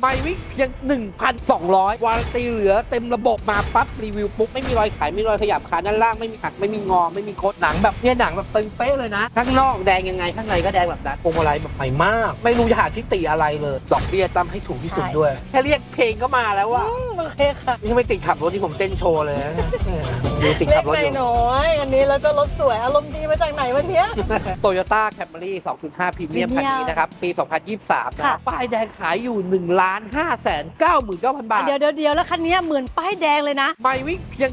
ไม่วิ่งเพียง 1,200 วารันตีเหลือเต็มระบบมาปั๊บรีวิวปุ๊บ ไม่มีรอยขายไม่มีรอยขยับขาด้านล่างไม่มีหักไม่มีงอ ไม่มีโคดหนังแบบเนี่ยหนังแบบตึงเป๊ะเลยนะ ข้างนอกแดงยังไง ข้างในก็แดงแบบนั้นพวงมาลัยแบบใหม่มาก ไม่รู้จะหาทิฏฐิอะไรเลย ดอกเบี้ยตั้มให้ถูกที่สุดด้วย แค่เรียกเพลงก็มาแล้วว่าโอเคค่ะนี่ถ้าไม่ติดขับรถที่ผมเต้นโชว์เลยนะ ดูติดเล็ขักบรถไปอยู่น้อยอันนี้แล้วก็รถสวยอารมณ์ดีมาจากไหนวันเนี้ย โตโยต้าแคมรี่2.5พรีเมียมคันนี้นะครับ ปี 2023นะค่ะ ป้ายแดงขายอยู่1ล้าน5แสน99,000 บาท เดี๋ยวเดี๋ยวเดี๋ยวแล้วคันเนี้ยเหมือนป้ายแดงเลยนะ ไม่วิ่งเพียง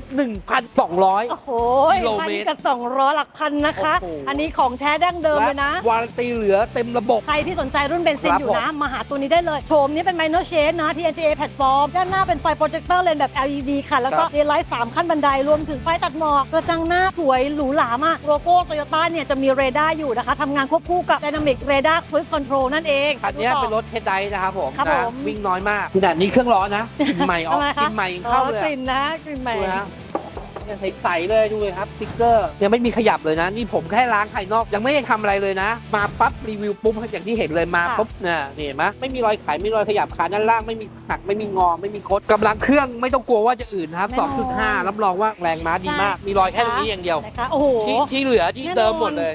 1,200 โอ้โหกิโลเมตรคันกับสองร้อยหลักพันนะคะ โอ้โห อันนี้ของแท้ดั้งเดิมเลยนะ วารันตีเหลือเต็มระบบ ใครที่สนใจรุ่นเบนซินครับอยู่นะ มาหาตัวนี้ได้เลย โฉมนี้เป็น minor shade นะ TNGA แพลตฟอร์ม ด้านหน้าเป็นไฟโปรเจคเตอร์เลนแบบ LED ค่ะ แล้วก็ ครับเดลไลท์3ขั้นบันได รวมถึงไฟตัดหมอกกระจังหน้าสวยหรูหรามาก โลโก้โตโยต้าเนี่ยจะมีเรดาร์อยู่นะคะทำงานควบคู่กับ Dynamic Radar Cruise Control นั่นเองคันนี้ดูต่อเป็นรถเฮดไดนะครับผมครับนะผม วิ่งน้อยมากขนาดนี้เครื่องร้อนนะกลินใหม่ออกทำไมกคะลินใหม่ยังเข้าเลยอ๋อกลิ่นนะกลิ่นใหม่ ดูนะ ยังใสๆเลยดูเลยครับสติ๊กเกอร์ยังไม่มีขยับเลยนะ นี่ผมแค่ล้างภายนอกยังไม่ได้ทำอะไรเลยนะ มาปั๊บรีวิวปุ๊บอย่างที่เห็นเลยมาค่ะปุ๊บเนี่ยนี่เห็นไหมไม่มีรอยขายไม่มีรอยขยับขาด้านล่างไม่มีหักไม่มีงอไม่มีคดกำลังเครื่องไม่ต้องกลัวว่าจะอื่นนะครับ 2.5 รับรองว่าแรงม้าดีมาก มีรอยแค่ตรงนี้อย่างเดียวนะคะโอ้โหที่ที่เหลือที่เดิมหมดเลย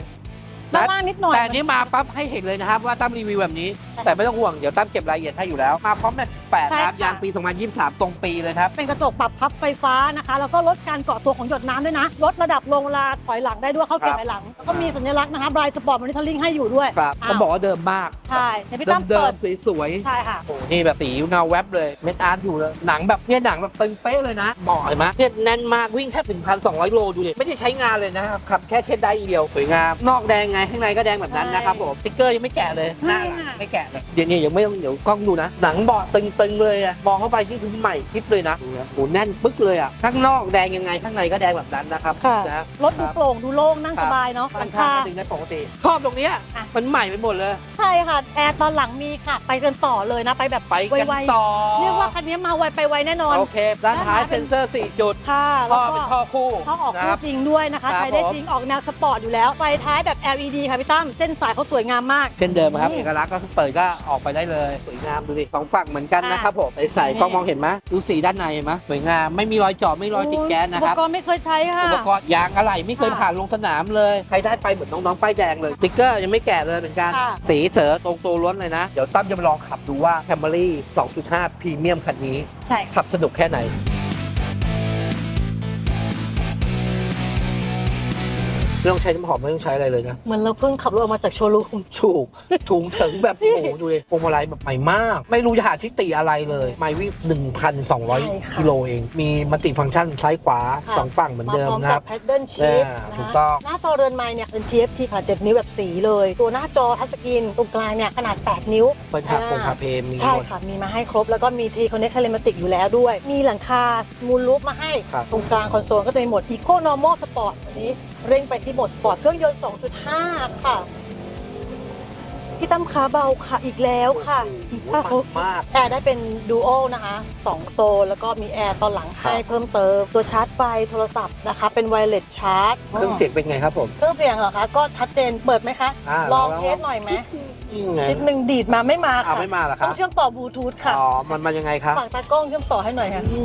ด้านล่างนิดหน่อยแต่อันนี้มาปั๊บให้เห็นเลยนะครับว่าตั้มรีวิวแบบนี้ แต่ไม่ต้องห่วง เดี๋ยวตั้มเก็บรายละเอียดให้อยู่แล้ว มาพร้อมแมท8นะครับใช่ค่ะ ยางปี 2023 ตรงปีเลยครับ เป็นกระจกปรับพับไฟฟ้านะคะ แล้วก็ลดการเกาะตัวของหยดน้ำด้วยนะ ลดระดับลงเวลาถอยหลังได้ด้วยเข้าเกียครับร์ถอยหลัง แล้วก็มีสัญลักษณ์นะคะบรายสปอร์ตมอนิเตอร์ลิงให้อยู่ด้วยครับอ้าวต้องบอกว่าเดิมมาก ใช่เดี๋ยวพี่เดิตั้มมเดิเปิมดสวยๆ ใช่ค่ะ โอ้โหนี่แบบสีเงาแวบเลยเม็ดอาร์ตอยู่เลยหนังแบบเนี่ยหนังแบบตึงเป๊ะเลยนะบอกเห็นไหมเนี่ยแน่นมากวิ่งแค่ถึงพันสองโลดูดิไม่ได้ใช้งานเลยนะครับขับแค่เทสได้อย่างเดียวสวยงาม นอกแดงไงข้างในก็แดงแบบนั้นนะครับผมสติ๊กเกอร์ยังไม่แกะเลยหน้าหลังใช่ค่ะไม่แกะเลยเดี๋ยวนี้ยังไม่ต้องเดี๋ยวกล้องดูนะ หนังเบาะตึงๆเลยอะมองเข้าไปนี่คือใหม่คลิปเลยนะโอ้โหแน่นปึ๊กเลยอะข้างนอกแดงยังไงข้างในก็แดงแบบนั้นนะครับค่ะ นะ รถดูโปร่งดูโล่งนั่งครัสบบายเนาะหค่ลัอนงข้างคาจะดึงได้ปกติชอบตรงเนี้ยอะ มันใหม่ไปหมดเลย ใช่ค่ะ แอร์ตอนหลังมีค่ะ ไปกันต่อเลยนะ ไปแบบไปกันไวต่อๆเรียกว่าคันนี้มาไวไปไวแน่นอน โอเคด้านท้ายด้านท้ายเป็เซ็นนเซอร์ 4 จุดค่ะท่แล้อวก็เป็นท่อคู่ท่อออกนะคคู่รับ จริงด้วยนะคะ ครับใช้ได้ผม จริงออกแนวสปอร์ตอยู่แล้ว ไฟท้ายแบบ LED ค่ะพี่ตั้มเส้นสายเขาสวยงามมาก เช่นเดิมครับนี่เอกลักษณ์ก็คือเปิดก็ออกไปได้เลยสวยงามดูดิสองฝั่งเหมือนกันนะครับผมใส่กล้องมองเห็นไหมดูสีด้านในเห็นไหมสวยงามไม่มีรอยเจาะไม่มีรอยติดแก๊สนะครับอุปกรณ์ไม่เคยใช้ค่ะอุปกรณ์ยางอะไหล่ไม่เคยผ่านลงสนามเลยใครได้ไปเหมือนน้องๆป้ายแดงเลยสติ๊กเกอร์ยังไม่แกะเลยเหมือนกันสีเสือตรงตัวล้วนเลยนะ เดี๋ยวตั้มจะมาลองขับดูว่า Camry 2.5พรีเมียมคันนี้ขับสนุกแค่ไหน ไม่ต้องใช้น้ำหอมไม่ต้องใช้อะไรเลยนะ เหมือนเราเพิ่งขับรถออกมาจากโชว์รูมถูกถุงถึงแบบโอ้โหดูเลยพวงมาลัยแบบใหม่มาก ไม่รู้จะหาทิฏฐิอะไรเลยไม่วิ่งใช่ค่ะ1,200กิโลเอง มีมัลติฟังก์ชันซ้ายขวาค่ะสองฝั่งเหมือนมาเดิพมร้อมนะคกัรับบแพดเดิลชิพอ่าถูกต้องหน้าจอเรือนไม้เนี่ยเป็น TFT ค่ะ7นิ้วแบบสีเลย ตัวหน้าจอทัชสกรีนตรงกลางเนี่ยขนาด 8 นิ้วเปิดขับอ่าคงคาเพมมีใช่หมดค่ะ มีมาให้ครบแล้วก็มีทีคอนเนคเทเลมาติกอยู่แล้วด้วย มีหลังคามูลลูปมาให้ครับตรงกลางคอนโซลก็จะมีโหมด Eco Normal Sport อันนี้เร่งไปที่โหมดสปอร์ตเครื่องยนต์ 2.5 ค่ะ พี่ตั้มขาเบาค่ะอีกแล้วค่ะโอ้โหมันมาก แอร์ได้เป็นดูโอนะคะ 2 โซนแล้วก็มีแอร์ตอนหลังให้ครับเพิ่มเติม ตัวชาร์จไฟโทรศัพท์นะคะ เป็นไวเลสชาร์จ เครื่องเสียงเป็นไงครับผม เครื่องเสียงเหรอคะ ก็ชัดเจนเปิดไหมคะอ่าลองลองเทสหน่อยไหมอืมไงนิดนึงดีดมาไม่มาอ่าค่ะไม่มาเหรอคต้รัอบงเชื่อมต่อบลูทูธค่ะ อ๋อ มันมันยังไงครับฝากตากล้องเชื่อมต่อให้หน่อยค่ะพี่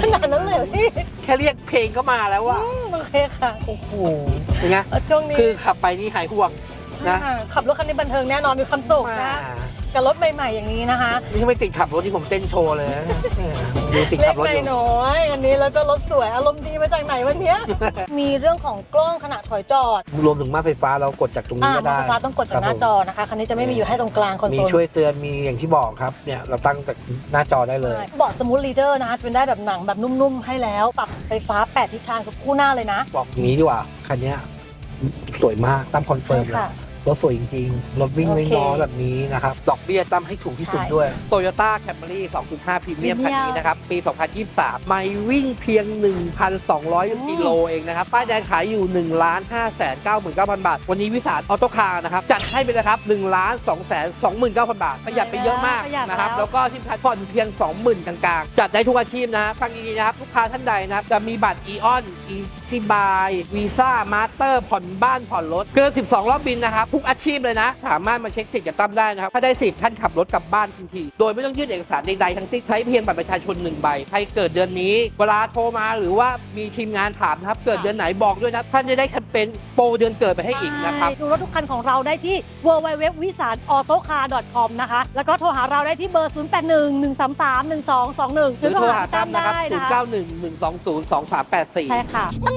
ขนาดนั้นเลยเหรอพี่แค่เรียกเพลงก็มาแล้วว่ะอืมโอเคค่ะโอ้โหเป็นไงแล้วช่วงนี้คือขับไปนี่หายห่วงนะ ค่ะขับรถคันนี้บันเทิงแน่นอนมีความสุขมานะ กับรถใหม่ๆอย่างนี้นะคะนี่ถ้าไม่ติดขับรถที่ผมเต้นโชว์เลยนะดูติดเล็ขักบรถไปอยู่ น้อยอันนี้แล้วก็รถสวยอารมณ์ดีมาจากไหนวันเนี้ย มีเรื่องของกล้องขณะถอยจอดรวมถึงม่านไฟฟ้าเรากดจากตรงนี้อ่าก็มอได้เตอร์ฟ้าต้องกดจากหน้าจอนะคะคันนี้จะไม่มีอยู่ให้ตรงกลางคอนมีโซล ช่วยเตือนมีอย่างที่บอกครับเนี่ยเราตั้งจากหน้าจอได้เลยใช่เบาะสมูทลีเดอร์นะคะเป็นได้แบบหนังแบบนุ่มๆ ให้แล้ว ปรับไฟฟ้า 8 ทิศทางกับคู่หน้าเลยนะบอกอย่างนี้ดีกว่าคันเนี้ยสวยมากตั้มคอนเฟิร์มเลยค่ะ รถสวยจริงๆ รถวิ่งโอไม่เคน้อยแบบนี้นะครับ ดอกเบี้ยตั้มให้ถูกที่สุดใช่ ด้วย Toyota Camry 2.5พรีเมียมพรีคันเมียมนี้นะครับ ปี 2023 ไม่วิ่งเพียง 1,200 กิโลเองนะครับ ป้ายแดงขายอยู่1ล้าน5แสน99,000 บาท วันนี้วิสาหออโตคาร์นะครับ จัดให้ไปเลยครับ1ล้าน2แสน29,000 บาท ประหยัดไปเยอะมากประหยัดนะครับแล้วแล้วก็ที่สำคัญผ่อนเพียง 20,000กลางๆ จัดได้ทุกอาชีพนะ ฟังดีๆนะครับ ลูกค้าท่านใดนะครับจะมีบัตร e on e t Easy Buy Visa Master ผ่อนบ้านผ่อนรถเกิน 12 รอบบินนะครับทุกอาชีพเลยนะ สามารถมาเช็คสิทธิ์กับตั้มได้นะครับ ถ้าได้สิทธิ์ท่านขับรถกลับบ้านทันที โดยไม่ต้องยื่นเอกสารใดๆทั้งสิ้นใช้เพียงบัตรประชาชนหนึ่งใบ ใครเกิดเดือนนี้ เวลาโทรมาหรือว่ามีทีมงานถามนะครับ เกิดเดือนไหนบอกด้วยนะท่านจะได้แคมเปญโปรเดือนเกิดไปให้อีกนะครับใช่ดูรถทุกคันของเราได้ที่ w w w w i s a n a u t o c a r c o m นะคะ แล้วก็โทรหาเราได้ที่เบอร์ 0811331221 หรือโทรหาตั้มนะครับได้นะคะ0911202384ใช่ค่ะต้อง